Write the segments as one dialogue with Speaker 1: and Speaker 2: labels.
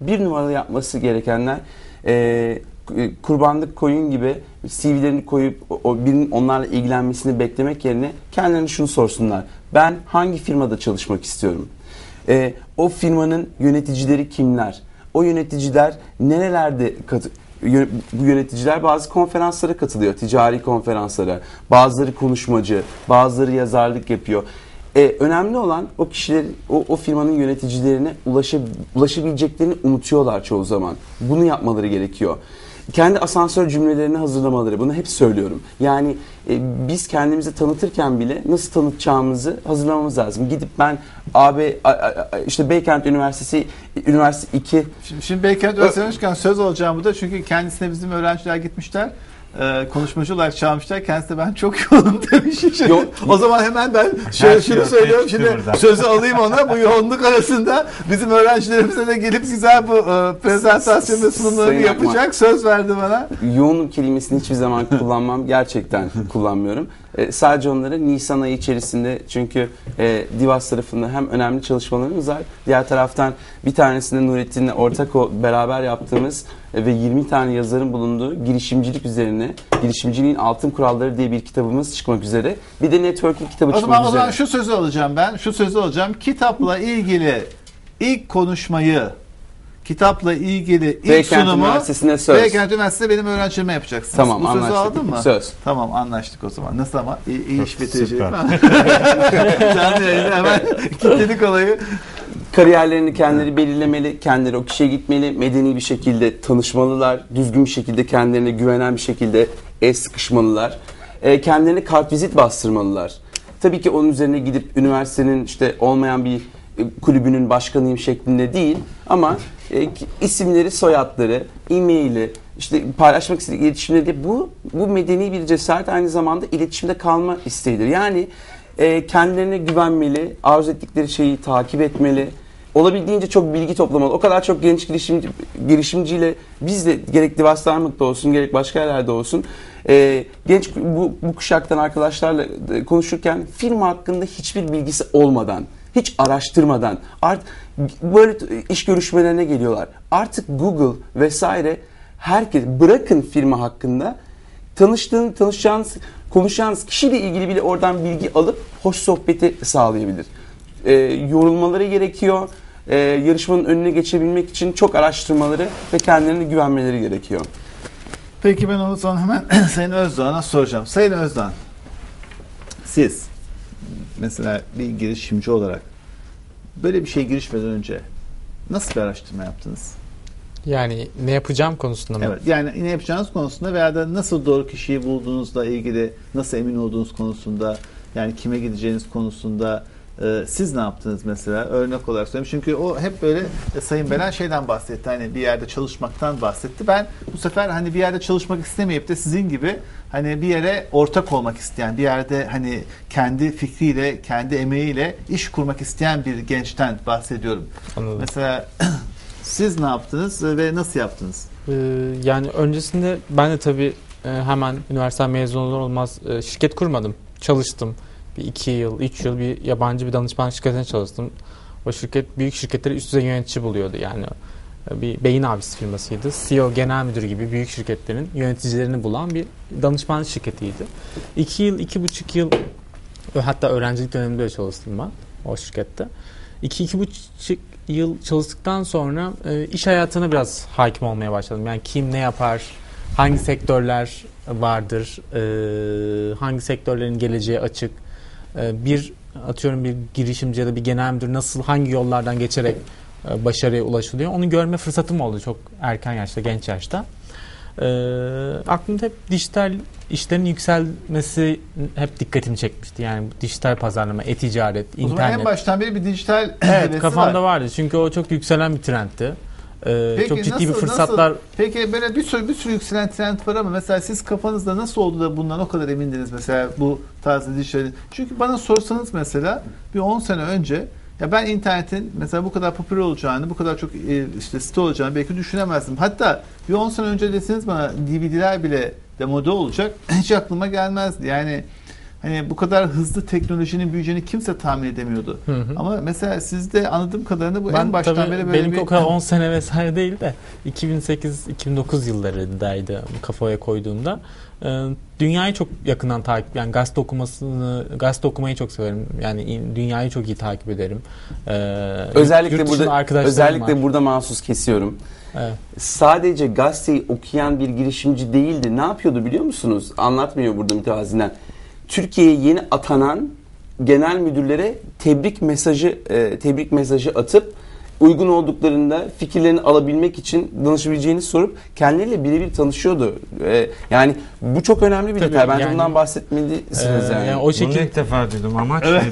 Speaker 1: Bir numaralı yapması gerekenler e, kurbanlık koyun gibi CV'lerini koyup o, birinin onlarla ilgilenmesini beklemek yerine kendilerine şunu sorsunlar. Ben hangi firmada çalışmak istiyorum? E, o firmanın yöneticileri kimler? O yöneticiler nerelerde kat- yö- bu yöneticiler bazı konferanslara katılıyor, ticari konferanslara. Bazıları konuşmacı, bazıları yazarlık yapıyor. E, önemli olan o kişilerin, o, o firmanın yöneticilerine ulaşa, ulaşabileceklerini unutuyorlar çoğu zaman. Bunu yapmaları gerekiyor. Kendi asansör cümlelerini hazırlamaları, bunu hep söylüyorum. Yani e, biz kendimizi tanıtırken bile nasıl tanıtacağımızı hazırlamamız lazım. Gidip ben AB, a- a- a- işte Beykent Üniversitesi, Üniversite 2
Speaker 2: Şimdi, şimdi Beykent Üniversitesi demişken söz olacağım bu da çünkü kendisine bizim öğrenciler gitmişler. E, konuşmacı olarak çağırmışlar. Kendisi de ben çok yoğunum demiş. Şimdi,
Speaker 1: Yo-
Speaker 2: o zaman hemen ben şöyle
Speaker 3: şey
Speaker 2: şunu söylüyorum. Şimdi
Speaker 3: buradan.
Speaker 2: sözü alayım ona. Bu yoğunluk arasında bizim öğrencilerimize de gelip güzel bu e, prezentasyon ve sunumlarını
Speaker 1: Akman.
Speaker 2: yapacak. Söz verdi bana.
Speaker 1: yoğun kelimesini hiçbir zaman kullanmam. Gerçekten kullanmıyorum. E, sadece onları Nisan ayı içerisinde çünkü e, Divas tarafında hem önemli çalışmalarımız var. Diğer taraftan bir tanesinde Nurettin'le ortak o, beraber yaptığımız e, ve 20 tane yazarın bulunduğu girişimcilik üzerine girişimciliğin altın kuralları diye bir kitabımız çıkmak üzere. Bir de networking kitabı
Speaker 2: O
Speaker 1: çıkmak
Speaker 2: zaman, o
Speaker 1: üzere.
Speaker 2: zaman şu sözü alacağım ben. Şu sözü alacağım. Kitapla ilgili ilk konuşmayı kitapla ilgili ilk
Speaker 1: Beykent
Speaker 2: sunumu
Speaker 1: Üniversitesi'ne söz.
Speaker 2: Beykent Üniversitesi'nde benim öğrencilerime yapacaksınız.
Speaker 1: Tamam,
Speaker 2: Bu sözü
Speaker 1: anlaştık.
Speaker 2: aldın mı?
Speaker 1: Söz.
Speaker 2: Tamam anlaştık o zaman. Nasıl ama? İyi, iyi iş bitirecek.
Speaker 3: süper.
Speaker 2: Canlı yayında hemen kilitledik olayı.
Speaker 1: Kariyerlerini kendileri belirlemeli, kendileri o kişiye gitmeli, medeni bir şekilde tanışmalılar, düzgün bir şekilde kendilerine güvenen bir şekilde el sıkışmalılar, e, kendilerine kartvizit bastırmalılar. Tabii ki onun üzerine gidip üniversitenin işte olmayan bir kulübünün başkanıyım şeklinde değil ama e, isimleri, soyadları, e-maili, işte paylaşmak istediği iletişimleri de bu bu medeni bir cesaret aynı zamanda iletişimde kalma isteğidir. Yani e, kendilerine güvenmeli, arzu ettikleri şeyi takip etmeli. Olabildiğince çok bilgi toplamalı. O kadar çok genç girişimci, girişimciyle biz de gerek Divaslarmık'ta olsun gerek başka yerlerde olsun e, genç bu, bu kuşaktan arkadaşlarla e, konuşurken firma hakkında hiçbir bilgisi olmadan, hiç araştırmadan art böyle iş görüşmelerine geliyorlar. Artık Google vesaire herkes bırakın firma hakkında tanıştığın, tanışacağınız, konuşacağınız kişiyle ilgili bile oradan bilgi alıp hoş sohbeti sağlayabilir. Ee, yorulmaları gerekiyor. Ee, yarışmanın önüne geçebilmek için çok araştırmaları ve kendilerine güvenmeleri gerekiyor.
Speaker 2: Peki ben o zaman hemen Sayın Özdoğan'a soracağım. Sayın Özdoğan, siz mesela bir girişimci olarak böyle bir şeye girişmeden önce nasıl bir araştırma yaptınız?
Speaker 4: Yani ne yapacağım konusunda mı?
Speaker 2: Evet. Yani ne yapacağınız konusunda veya da nasıl doğru kişiyi bulduğunuzla ilgili nasıl emin olduğunuz konusunda yani kime gideceğiniz konusunda e, siz ne yaptınız mesela örnek olarak söyleyeyim. Çünkü o hep böyle e, Sayın Belen şeyden bahsetti. Hani bir yerde çalışmaktan bahsetti. Ben bu sefer hani bir yerde çalışmak istemeyip de sizin gibi hani bir yere ortak olmak isteyen, bir yerde hani kendi fikriyle, kendi emeğiyle iş kurmak isteyen bir gençten bahsediyorum.
Speaker 4: Anladım.
Speaker 2: Mesela siz ne yaptınız ve nasıl yaptınız?
Speaker 4: Ee, yani öncesinde ben de tabii e, hemen üniversite mezunu olur olmaz e, şirket kurmadım. Çalıştım. Bir iki yıl, üç yıl bir yabancı bir danışman şirketine çalıştım. O şirket büyük şirketleri üst düzey yönetici buluyordu yani. Bir beyin abisi firmasıydı. CEO, genel müdür gibi büyük şirketlerin yöneticilerini bulan bir danışmanlık şirketiydi. İki yıl, iki buçuk yıl hatta öğrencilik döneminde de çalıştım ben o şirkette. İki, iki buçuk yıl çalıştıktan sonra e, iş hayatına biraz hakim olmaya başladım. Yani kim ne yapar, hangi sektörler vardır, e, hangi sektörlerin geleceği açık, bir atıyorum bir girişimci ya da bir genel müdür nasıl hangi yollardan geçerek e, başarıya ulaşılıyor onu görme fırsatım oldu çok erken yaşta, genç yaşta. E, aklımda hep dijital işlerin yükselmesi hep dikkatimi çekmişti. Yani dijital pazarlama, e-ticaret,
Speaker 2: O zaman
Speaker 4: internet.
Speaker 2: en baştan beri bir dijital
Speaker 4: Evet kafamda
Speaker 2: var.
Speaker 4: vardı çünkü o çok yükselen bir trendti. Ee,
Speaker 2: Peki
Speaker 4: çok ciddi
Speaker 2: nasıl-
Speaker 4: bir fırsatlar
Speaker 2: nasıl- peki böyle bir sürü bir sürü yükselen trend var ama mesela siz kafanızda nasıl oldu da bundan o kadar emindiniz mesela bu tarzda dijital. Çünkü bana sorsanız mesela bir 10 sene önce ya ben internetin mesela bu kadar popüler olacağını, bu kadar çok e, işte site olacağını belki düşünemezdim. Hatta bir 10 sene önce deseniz bana DVD'ler bile demode olacak hiç aklıma gelmezdi. Yani hani bu kadar hızlı teknolojinin büyüyeceğini kimse tahmin edemiyordu.
Speaker 4: Hı hı.
Speaker 2: Ama mesela sizde anladığım kadarıyla bu
Speaker 4: Ben
Speaker 2: en baştan
Speaker 4: tabii
Speaker 2: beri böyle
Speaker 4: benimki
Speaker 2: bir
Speaker 4: o kadar 10 sene vesaire değil de 2008-2009 yıllarındaydı kafaya koyduğumda. Ee, dünyayı çok yakından takip yani gazete okumasını gazete okumayı çok severim. Yani dünyayı çok iyi takip ederim. Ee,
Speaker 1: Özellikle burada özellikle
Speaker 4: var.
Speaker 1: burada mahsus kesiyorum.
Speaker 4: Evet.
Speaker 1: Sadece gazeteyi okuyan bir girişimci değildi. Ne yapıyordu biliyor musunuz? Anlatmıyor burada mütevazinden. Türkiye'ye yeni atanan genel müdürlere tebrik mesajı e, tebrik mesajı atıp uygun olduklarında fikirlerini alabilmek için danışabileceğini sorup kendileriyle birebir tanışıyordu. E, yani bu çok önemli bir
Speaker 4: Tabii,
Speaker 1: detay. Bence
Speaker 4: yani-
Speaker 1: bundan bahsetmelisiniz
Speaker 4: Ee,
Speaker 1: yani.
Speaker 4: yani o
Speaker 3: Bunu
Speaker 4: şekilde
Speaker 3: ilk defa duydum. Amaç neydi?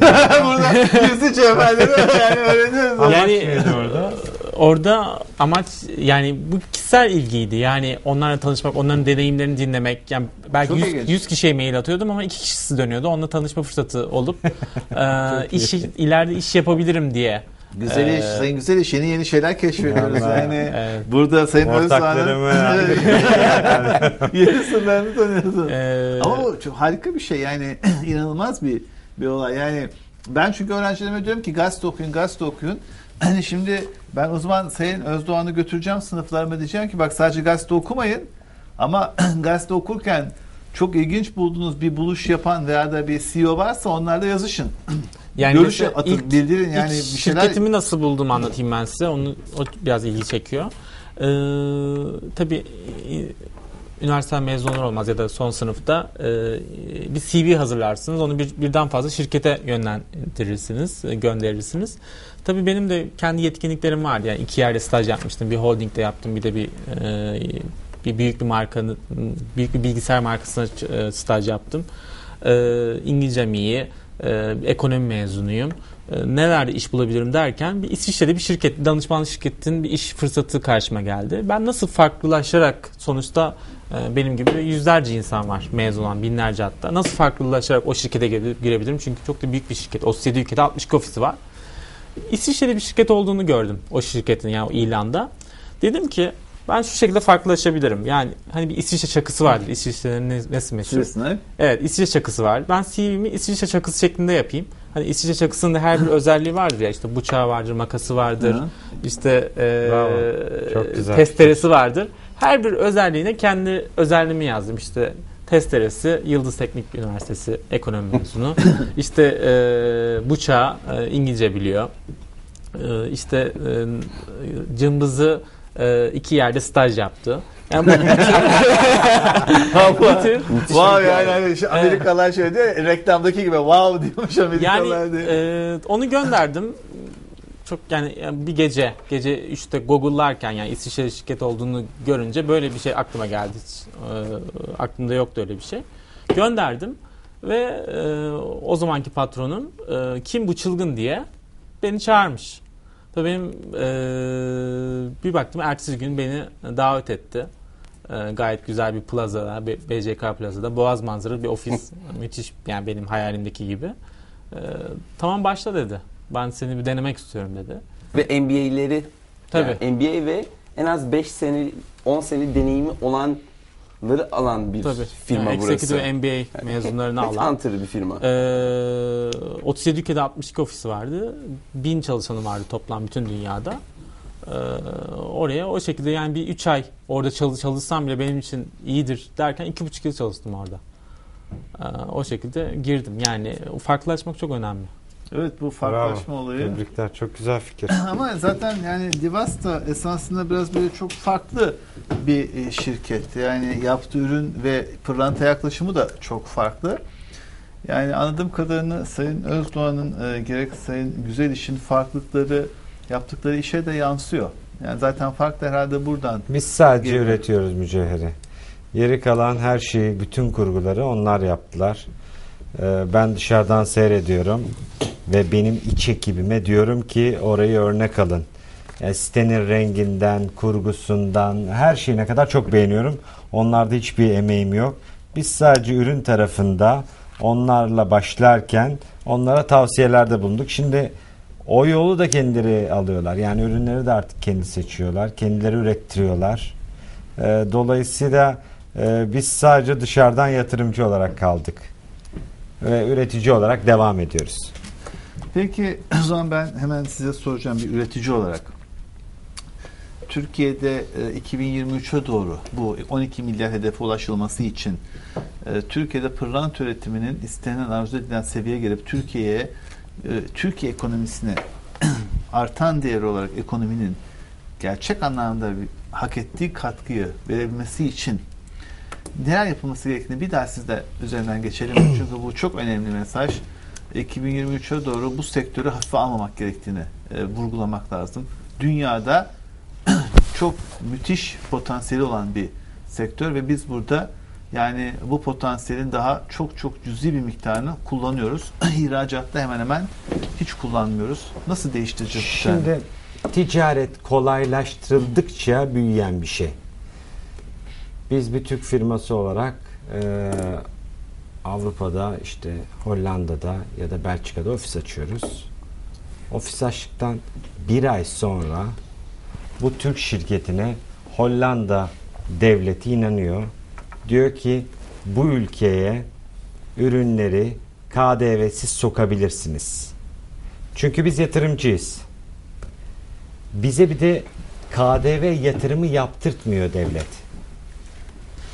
Speaker 2: burada gizli cevherleri yani öğreniyoruz.
Speaker 3: Amaç
Speaker 4: Yani-
Speaker 3: neydi orada?
Speaker 4: Orada amaç yani bu kişisel ilgiydi. Yani onlarla tanışmak, onların deneyimlerini dinlemek. Yani belki
Speaker 2: Çok
Speaker 4: 100,
Speaker 2: ilginç.
Speaker 4: 100 kişiye mail atıyordum ama iki kişisi dönüyordu. Onunla tanışma fırsatı olup e, iş ileride iş yapabilirim diye.
Speaker 2: Güzel iş,
Speaker 4: Ee,
Speaker 2: sayın güzel iş. Yeni yeni şeyler keşfediyoruz.
Speaker 3: Vallahi.
Speaker 2: Yani
Speaker 4: Evet.
Speaker 2: burada Sayın
Speaker 3: Ortaklarımı
Speaker 2: Özdoğan'ın yeni sırlarını tanıyorsun.
Speaker 4: E,
Speaker 2: Ama bu çok harika bir şey yani inanılmaz bir bir olay yani ben çünkü öğrencilerime diyorum ki gazete okuyun gazete okuyun hani şimdi ben o zaman Sayın Özdoğan'ı götüreceğim sınıflarıma diyeceğim ki bak sadece gazete okumayın ama gazete okurken çok ilginç bulduğunuz bir buluş yapan veya da bir CEO varsa onlarla yazışın.
Speaker 4: yani
Speaker 2: Görüş atın,
Speaker 4: ilk-
Speaker 2: bildirin yani
Speaker 4: İlk
Speaker 2: bir şeyler
Speaker 4: şirketimi nasıl buldum anlatayım ben size. Onu o biraz ilgi çekiyor. Ee, tabii üniversite mezun olur olmaz ya da son sınıfta e, bir CV hazırlarsınız. Onu bir, birden fazla şirkete yönlendirirsiniz, e, gönderirsiniz. Tabii benim de kendi yetkinliklerim vardı. Yani iki yerde staj yapmıştım. Bir holdingde yaptım, bir de bir e, bir büyük bir markanın büyük bir bilgisayar markasına e, staj yaptım. E, İngilizcem iyi, e, ekonomi mezunuyum. E, nelerde iş bulabilirim derken bir İsviçre'de bir şirket, danışmanlık şirketinin bir iş fırsatı karşıma geldi. Ben nasıl farklılaşarak sonuçta e, benim gibi yüzlerce insan var mezun olan binlerce hatta. Nasıl farklılaşarak o şirkete gire- girebilirim? Çünkü çok da büyük bir şirket. 37 ülkede 60 ofisi var. İsviçre'de bir şirket olduğunu gördüm o şirketin yani o ilanda. Dedim ki ben şu şekilde farklılaşabilirim. Yani hani bir İsviçre çakısı vardır. İsviçre'nin ne- nesi meşhur? Evet İsviçre çakısı var. Ben CV'mi İsviçre çakısı şeklinde yapayım. Hani İsviçre çakısının da her bir özelliği vardır ya. İşte bıçağı vardır, makası vardır.
Speaker 2: Hı.
Speaker 4: işte e, testeresi vardır. Her bir özelliğine kendi özelliğimi yazdım. İşte testeresi Yıldız Teknik Üniversitesi ekonomi mezunu. işte e, bıçağı e, İngilizce biliyor. E, işte e, cımbızı e, iki yerde staj yaptı. Yani bu tür
Speaker 2: Wow yani hani şu Amerikalılar şöyle diyor ya, reklamdaki gibi wow diyormuş
Speaker 4: Yani
Speaker 2: Amerikalılar diye.
Speaker 4: e, onu gönderdim. Çok yani, yani bir gece gece 3'te Google'larken yani İsviçre şirket olduğunu görünce böyle bir şey aklıma geldi. Hiç, e, aklımda yoktu öyle bir şey. Gönderdim ve e, o zamanki patronum e, kim bu çılgın diye beni çağırmış. Tabii benim e, bir baktım ertesi gün beni davet etti. E, gayet güzel bir plazada, BCK plazada, boğaz manzaralı bir ofis. Müthiş yani benim hayalimdeki gibi. E, tamam başla dedi. Ben seni bir denemek istiyorum dedi.
Speaker 1: Ve MBA'leri
Speaker 4: Tabii.
Speaker 1: yani MBA ve en az 5 sene 10 sene deneyimi olanları alan bir
Speaker 4: Tabii.
Speaker 1: firma
Speaker 4: yani
Speaker 1: burası.
Speaker 4: Executive MBA mezunlarını alan.
Speaker 1: Headhunter bir firma.
Speaker 4: Ee, 37 ülkede 62 ofisi vardı. 1000 çalışanı vardı toplam bütün dünyada. Ee, oraya o şekilde yani bir 3 ay orada çalış, çalışsam bile benim için iyidir derken 2,5 yıl çalıştım orada. Ee, o şekilde girdim. Yani farklılaşmak çok önemli.
Speaker 2: Evet bu farklılaşma olayı.
Speaker 3: Tebrikler. Çok güzel fikir.
Speaker 2: Ama zaten yani Divas da esasında biraz böyle çok farklı bir e, şirket. Yani yaptığı ürün ve pırlanta yaklaşımı da çok farklı. Yani anladığım kadarıyla Sayın Özdoğan'ın e, gerek Sayın Güzel İş'in farklılıkları yaptıkları işe de yansıyor. Yani zaten fark da herhalde buradan.
Speaker 3: Biz sadece
Speaker 2: Geliyor.
Speaker 3: üretiyoruz mücevheri. Geri kalan her şeyi, bütün kurguları onlar yaptılar. Ee, ben dışarıdan seyrediyorum ve benim iç ekibime diyorum ki orayı örnek alın. Yani sitenin renginden, kurgusundan, her şeyine kadar çok beğeniyorum. Onlarda hiçbir emeğim yok. Biz sadece ürün tarafında onlarla başlarken onlara tavsiyelerde bulunduk. Şimdi o yolu da kendileri alıyorlar. Yani ürünleri de artık kendi seçiyorlar. Kendileri ürettiriyorlar. Ee, dolayısıyla e, biz sadece dışarıdan yatırımcı olarak kaldık. ve üretici olarak devam ediyoruz.
Speaker 2: Peki o zaman ben hemen size soracağım bir üretici olarak. Türkiye'de e, 2023'e doğru bu 12 milyar hedefe ulaşılması için e, Türkiye'de pırlanta üretiminin istenen arzu edilen seviyeye gelip Türkiye'ye e, Türkiye ekonomisine artan değer olarak ekonominin gerçek anlamda hak ettiği katkıyı verebilmesi için neler yapılması gerektiğini bir daha sizde üzerinden geçelim. Çünkü bu çok önemli mesaj. 2023'e doğru bu sektörü hafife almamak gerektiğini e, vurgulamak lazım. Dünyada çok müthiş potansiyeli olan bir sektör ve biz burada yani bu potansiyelin daha çok çok cüzi bir miktarını kullanıyoruz. İhracatta hemen hemen hiç kullanmıyoruz. Nasıl değiştireceğiz?
Speaker 3: Şimdi ticaret kolaylaştırıldıkça büyüyen bir şey. Biz bir Türk firması olarak e, Avrupa'da işte Hollanda'da ya da Belçika'da ofis açıyoruz. Ofis açtıktan bir ay sonra bu Türk şirketine Hollanda devleti inanıyor. Diyor ki bu ülkeye ürünleri KDV'siz sokabilirsiniz. Çünkü biz yatırımcıyız. Bize bir de KDV yatırımı yaptırtmıyor devlet.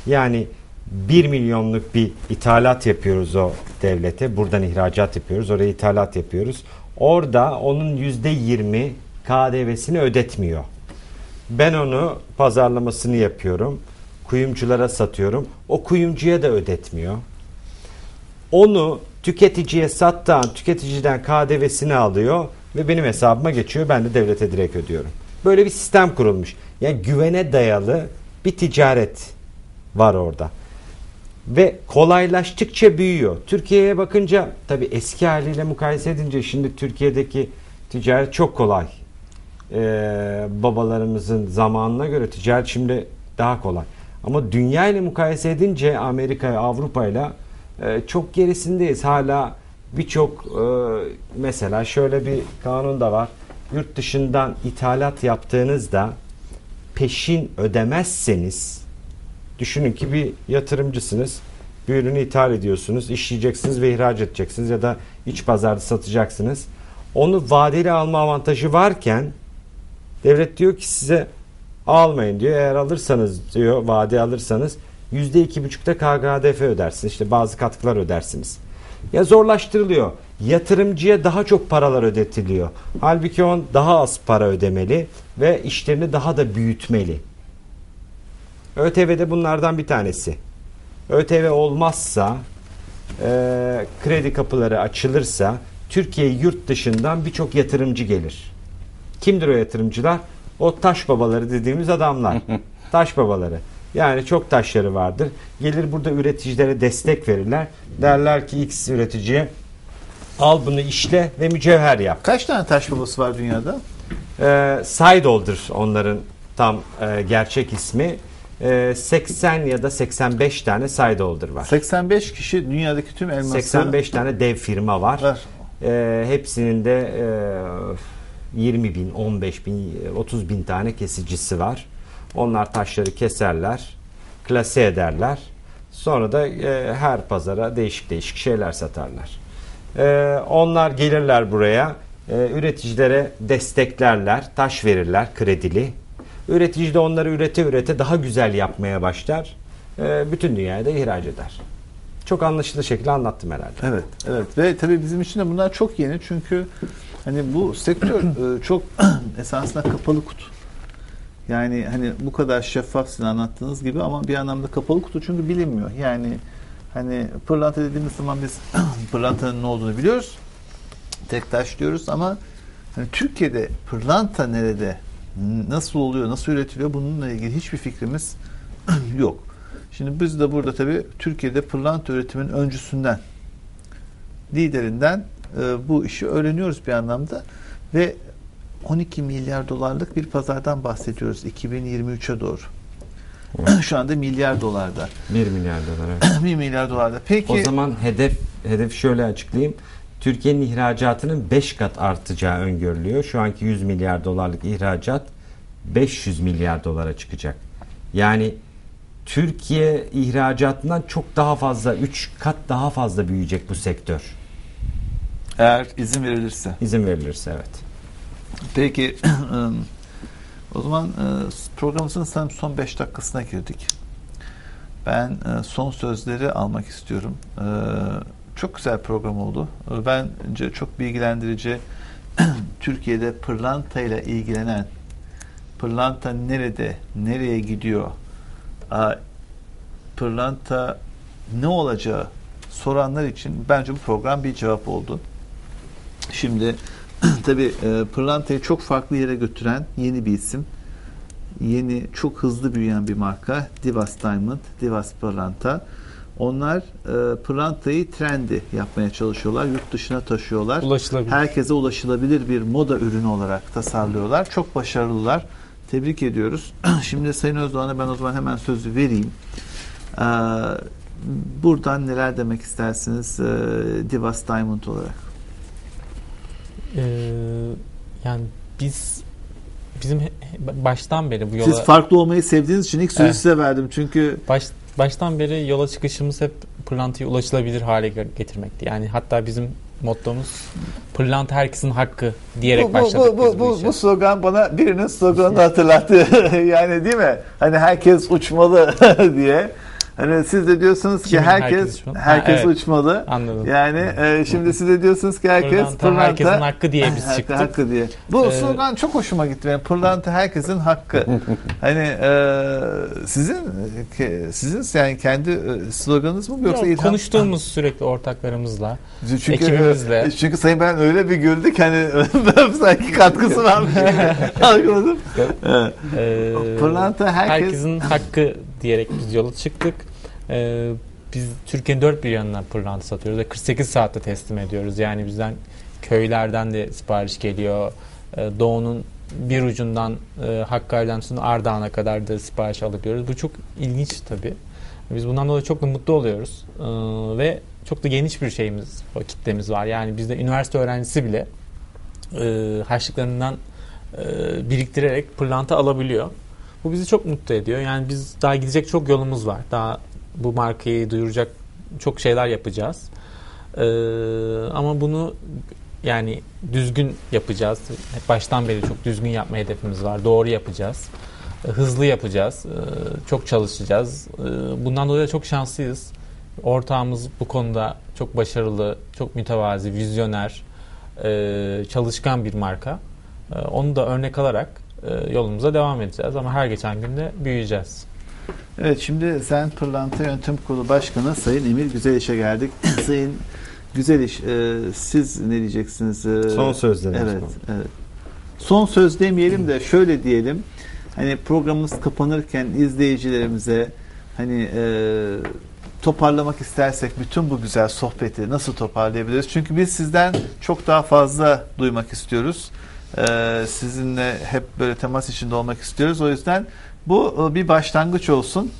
Speaker 3: Yani 1 milyonluk bir ithalat yapıyoruz o devlete. Buradan ihracat yapıyoruz. Oraya ithalat yapıyoruz. Orada onun %20 KDV'sini ödetmiyor. Ben onu pazarlamasını yapıyorum. Kuyumculara satıyorum. O kuyumcuya da ödetmiyor. Onu tüketiciye sattığı an tüketiciden KDV'sini alıyor ve benim hesabıma geçiyor. Ben de devlete direkt ödüyorum. Böyle bir sistem kurulmuş. Yani güvene dayalı bir ticaret var orada. Ve kolaylaştıkça büyüyor. Türkiye'ye bakınca tabii eski haliyle mukayese edince şimdi Türkiye'deki ticaret çok kolay. Ee, babalarımızın zamanına göre ticaret şimdi daha kolay. Ama dünya ile mukayese edince Amerika, Avrupa ile e, çok gerisindeyiz. Hala birçok e, mesela şöyle bir kanun da var. Yurt dışından ithalat yaptığınızda peşin ödemezseniz düşünün ki bir yatırımcısınız. Bir ürünü ithal ediyorsunuz, işleyeceksiniz ve ihraç edeceksiniz ya da iç pazarda satacaksınız. Onu vadeli alma avantajı varken devlet diyor ki size almayın diyor. Eğer alırsanız diyor vade alırsanız yüzde iki buçukta KKDF ödersiniz. İşte bazı katkılar ödersiniz. Ya zorlaştırılıyor. Yatırımcıya daha çok paralar ödetiliyor. Halbuki on daha az para ödemeli ve işlerini daha da büyütmeli. ÖTV de bunlardan bir tanesi. ÖTV olmazsa e, kredi kapıları açılırsa Türkiye yurt dışından birçok yatırımcı gelir. Kimdir o yatırımcılar? O taş babaları dediğimiz adamlar. taş babaları. Yani çok taşları vardır. Gelir burada üreticilere destek verirler. Derler ki X üreticiye al bunu işle ve mücevher yap.
Speaker 2: Kaç tane taş babası var dünyada?
Speaker 3: Ee, Saydol'dur onların tam e, gerçek ismi. Ee, 80 ya da 85 tane Saydol'dur var.
Speaker 2: 85 kişi dünyadaki tüm elması
Speaker 3: 85 tane dev firma var.
Speaker 2: var.
Speaker 3: Ee, hepsinin de e, 20 bin, 15 bin, 30 bin tane kesicisi var. Onlar taşları keserler, klase ederler. Sonra da e, her pazara değişik değişik şeyler satarlar. E, onlar gelirler buraya, e, üreticilere desteklerler, taş verirler kredili. Üretici de onları ürete ürete daha güzel yapmaya başlar. E, bütün dünyaya da ihraç eder. Çok anlaşılır şekilde anlattım herhalde.
Speaker 2: Evet, evet ve tabii bizim için de bunlar çok yeni çünkü hani bu sektör e, çok esasında kapalı kutu. Yani hani bu kadar şeffaf sizin anlattığınız gibi ama bir anlamda kapalı kutu çünkü bilinmiyor. Yani hani pırlanta dediğimiz zaman biz pırlantanın ne olduğunu biliyoruz. Tek taş diyoruz ama hani Türkiye'de pırlanta nerede, nasıl oluyor, nasıl üretiliyor bununla ilgili hiçbir fikrimiz yok. Şimdi biz de burada tabii Türkiye'de pırlanta üretiminin öncüsünden, liderinden e, bu işi öğreniyoruz bir anlamda ve 12 milyar dolarlık bir pazardan bahsediyoruz 2023'e doğru. Şu anda milyar dolarda.
Speaker 3: 1 milyar dolar. evet.
Speaker 2: 1 milyar dolarda. Peki
Speaker 3: O zaman hedef hedef şöyle açıklayayım. Türkiye'nin ihracatının 5 kat artacağı öngörülüyor. Şu anki 100 milyar dolarlık ihracat 500 milyar dolara çıkacak. Yani Türkiye ihracatından çok daha fazla 3 kat daha fazla büyüyecek bu sektör.
Speaker 2: Eğer izin verilirse.
Speaker 3: İzin verilirse evet.
Speaker 2: Peki o zaman e, programımızın sanırım son 5 dakikasına girdik. Ben e, son sözleri almak istiyorum. Çok güzel program oldu. Bence çok bilgilendirici. Türkiye'de pırlanta ile ilgilenen pırlanta nerede, nereye gidiyor, pırlanta ne olacağı soranlar için bence bu program bir cevap oldu. Şimdi tabii e, pırlantayı çok farklı yere götüren yeni bir isim. Yeni, çok hızlı büyüyen bir marka. Divas Diamond, Divas Pırlanta. Onlar e, pırlantayı trendi yapmaya çalışıyorlar. Yurt dışına taşıyorlar.
Speaker 4: Ulaşılabilir.
Speaker 2: Herkese ulaşılabilir bir moda ürünü olarak tasarlıyorlar. Çok başarılılar. Tebrik ediyoruz. Şimdi Sayın Özdoğan'a ben o zaman hemen sözü vereyim. Ee, buradan neler demek istersiniz e, Divas Diamond olarak?
Speaker 4: Ee, yani biz bizim baştan beri bu yola
Speaker 2: Siz farklı olmayı sevdiğiniz için ilk sözü
Speaker 4: Evet.
Speaker 2: size verdim. Çünkü
Speaker 4: baş, baştan beri yola çıkışımız hep pırlantayı ulaşılabilir hale ge- getirmekti. Yani hatta bizim mottomuz pırlanta herkesin hakkı diyerek
Speaker 2: bu, bu,
Speaker 4: başladık
Speaker 2: bu, bu,
Speaker 4: biz bu, işe.
Speaker 2: bu slogan bana birinin sloganını hatırlattı. yani değil mi? Hani herkes uçmalı diye. Hani siz de diyorsunuz ki
Speaker 4: Kimin
Speaker 2: herkes
Speaker 4: herkes uçmalı?
Speaker 2: herkes,
Speaker 4: Ha, evet.
Speaker 2: uçmalı.
Speaker 4: Anladım.
Speaker 2: Yani e, şimdi siz de diyorsunuz ki herkes
Speaker 4: pırlanta,
Speaker 2: pırlanta,
Speaker 4: herkesin hakkı diye biz çıktık.
Speaker 2: hakkı diye. Bu
Speaker 4: Ee,
Speaker 2: slogan çok hoşuma gitti benim. Pırlanta herkesin hakkı. hani e, sizin ke- sizin yani kendi e, sloganınız mı bu yoksa
Speaker 4: Yok,
Speaker 2: ilham?
Speaker 4: konuştuğumuz sürekli ortaklarımızla
Speaker 2: çünkü
Speaker 4: ekibimizle.
Speaker 2: e, çünkü Sayın ben öyle bir güldük hani sanki katkısı varmış gibi algıladım. Evet.
Speaker 4: e,
Speaker 2: Pırlanta herkes
Speaker 4: herkesin hakkı diyerek biz yola çıktık. Ee, biz Türkiye'nin dört bir yanına pırlanta satıyoruz ve 48 saatte teslim ediyoruz. Yani bizden köylerden de sipariş geliyor. Ee, doğu'nun bir ucundan e, Hakkari'den tutun Ardahan'a kadar da sipariş alabiliyoruz. Bu çok ilginç tabii. Biz bundan dolayı çok da mutlu oluyoruz. Ee, ve çok da geniş bir şeyimiz, o kitlemiz var. Yani bizde üniversite öğrencisi bile e, harçlıklarından e, biriktirerek pırlanta alabiliyor. Bu bizi çok mutlu ediyor. Yani biz daha gidecek çok yolumuz var. Daha bu markayı duyuracak çok şeyler yapacağız. Ee, ama bunu yani düzgün yapacağız. Baştan beri çok düzgün yapma hedefimiz var. Doğru yapacağız. Ee, Hızlı yapacağız. Ee, çok çalışacağız. Ee, bundan dolayı da çok şanslıyız. Ortağımız bu konuda çok başarılı, çok mütevazi, vizyoner, çalışkan bir marka. Onu da örnek alarak yolumuza devam edeceğiz ama her geçen günde büyüyeceğiz.
Speaker 2: Evet şimdi sen Pırlanta Yönetim Kurulu Başkanı Sayın Emir Güzeliş'e geldik. Sayın Güzeliş e, siz ne diyeceksiniz? E,
Speaker 3: Son sözleriniz
Speaker 2: Evet, evet. Son söz demeyelim de şöyle diyelim. Hani programımız kapanırken izleyicilerimize hani e, toparlamak istersek bütün bu güzel sohbeti nasıl toparlayabiliriz? Çünkü biz sizden çok daha fazla duymak istiyoruz. E, sizinle hep böyle temas içinde olmak istiyoruz. O yüzden bu e, bir başlangıç olsun.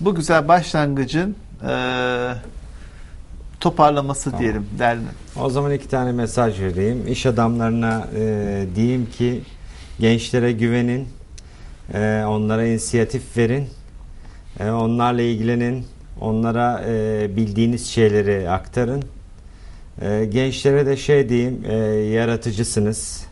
Speaker 2: Bu güzel başlangıcın e, toparlaması
Speaker 3: Tamam.
Speaker 2: diyelim. Derli.
Speaker 3: O zaman iki tane mesaj vereyim. İş adamlarına e, diyeyim ki gençlere güvenin, e, onlara inisiyatif verin, e, onlarla ilgilenin, onlara e, bildiğiniz şeyleri aktarın. E, gençlere de şey diyeyim, e, yaratıcısınız.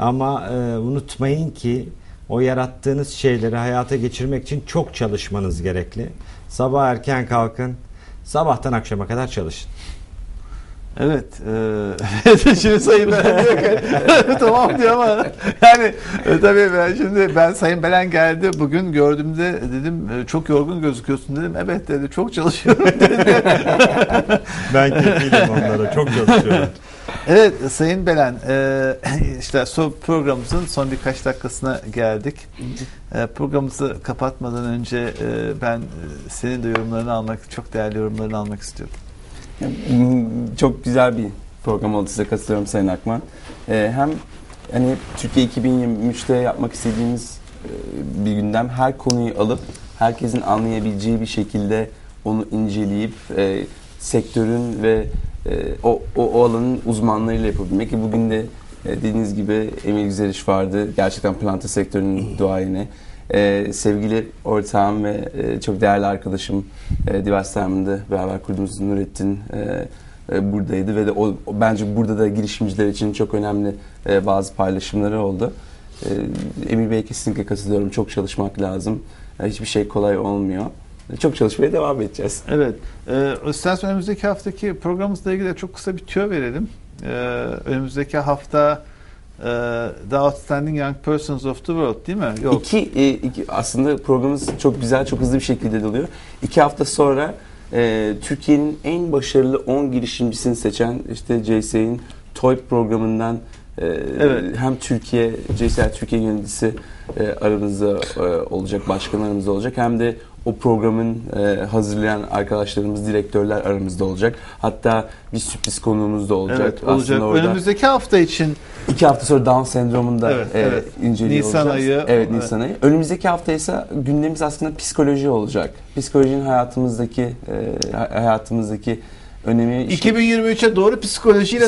Speaker 3: Ama e, unutmayın ki o yarattığınız şeyleri hayata geçirmek için çok çalışmanız gerekli. Sabah erken kalkın, sabahtan akşama kadar çalışın.
Speaker 2: Evet. E, şimdi Sayın Belen diyor ki tamam diyor ama yani e, tabii ben şimdi ben Sayın Belen geldi bugün gördüğümde dedim e, çok yorgun gözüküyorsun dedim. Evet dedi çok çalışıyorum dedi.
Speaker 3: Ben kefilim onlara, çok çalışıyorum.
Speaker 2: Evet Sayın Belen e, işte son programımızın son birkaç dakikasına geldik. E, programımızı kapatmadan önce e, ben senin de yorumlarını almak çok değerli yorumlarını almak istiyorum.
Speaker 1: Çok güzel bir program oldu size katılıyorum Sayın Akman. Hem hani Türkiye 2023'te yapmak istediğimiz bir gündem her konuyu alıp herkesin anlayabileceği bir şekilde onu inceleyip sektörün ve e, o, o, o alanın uzmanlarıyla yapabilmek bugün de e, dediğiniz gibi Emil Güzeliş vardı. Gerçekten planta sektörünün duayeni. Ee, sevgili ortağım ve e, çok değerli arkadaşım e, Divas Termin'de beraber kurduğumuz Nurettin e, e, buradaydı ve de o- bence burada da girişimciler için çok önemli e, bazı paylaşımları oldu. E, Emir Bey'e kesinlikle katılıyorum. Çok çalışmak lazım. E, hiçbir şey kolay olmuyor. Çok çalışmaya devam edeceğiz.
Speaker 2: Evet. Ee, istersen önümüzdeki haftaki programımızla ilgili de çok kısa bir tüyo verelim. Ee, önümüzdeki hafta e, The Outstanding Young Persons of the World değil mi? Yok.
Speaker 1: İki, e, iki- aslında programımız çok güzel, çok hızlı bir şekilde doluyor. İki hafta sonra e, Türkiye'nin en başarılı 10 girişimcisini seçen işte JSA'nin TOYP programından e,
Speaker 2: Evet.
Speaker 1: hem Türkiye, JSA Türkiye yöneticisi e, aramızda e, olacak, başkan aramızda olacak hem de o programın e, hazırlayan arkadaşlarımız, direktörler aramızda olacak. Hatta bir sürpriz konuğumuz da olacak.
Speaker 2: Evet, olacak.
Speaker 1: Aslında orada
Speaker 2: Önümüzdeki hafta için
Speaker 1: İki hafta sonra Down sendromunu da
Speaker 2: Evet,
Speaker 1: e,
Speaker 2: evet.
Speaker 1: inceliyor
Speaker 2: Nisan
Speaker 1: olacağız.
Speaker 2: ayı.
Speaker 1: Evet,
Speaker 2: Evet.
Speaker 1: Nisan ayı. Önümüzdeki hafta ise gündemimiz aslında psikoloji olacak. Psikolojinin hayatımızdaki e, hayatımızdaki önemi...
Speaker 2: 2023'e doğru psikolojiyle